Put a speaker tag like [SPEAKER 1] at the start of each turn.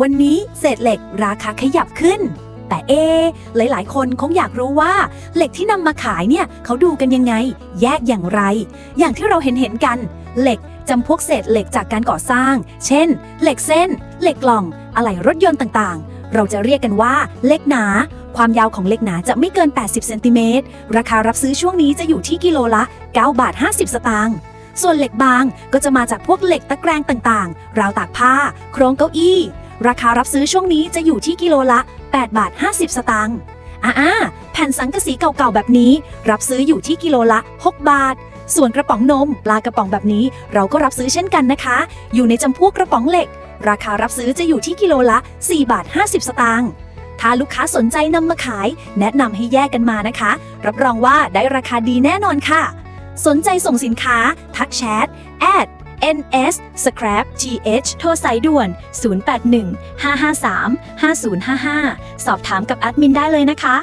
[SPEAKER 1] วันนี้เศษเหล็กราคาขยับขึ้น แต่เอะหลาย ๆ คนคงอยากรู้ว่า เหล็กที่นำมาขายเนี่ยเขาดูกันยังไง แยกอย่างไร อย่างที่เราเห็นเห็นกัน เหล็กจำพวกเศษเหล็กจากการก่อสร้าง เช่น เหล็กเส้น เหล็กกล่อง อะไหล่รถยนต์ต่าง ๆ เราจะเรียกกันว่าเหล็กหนา ความยาวของเหล็กหนาจะไม่เกิน 80เซนติเมตร ราคารับซื้อช่วงนี้จะอยู่ที่กิโลละ 9 บาท 50 สตางค์ส่วนเหล็กบางก็จะมาจากพวกเหล็กตะแกรงต่าง ๆ ราวตากผ้า โครงเก้าอี้ ราคารับซื้อช่วงนี้จะอยู่ที่กิโลละ 8 บาท 50 สตางค์อ่าๆแผ่นสังกะสีเก่าๆแบบนี้ รับซื้ออยู่ที่กิโลละ 6 บาท ส่วนกระป๋องนม ปลากระป๋องแบบนี้ เราก็รับซื้อเช่นกันนะคะ อยู่ในจำพวกกระป๋องเหล็ก ราคารับซื้อจะอยู่ที่กิโลละ 4 บาท 50 สตางค์ถ้าลูกค้าสนใจนำมาขาย แนะนำให้แยกกันมานะคะ รับรองว่าได้ราคาดีแน่นอนค่ะ สนใจส่งสินค้า ทักแชท at ns scrap th โทรสายด่วน 081 553 5055 สอบถามกับแอดมินได้เลยนะคะ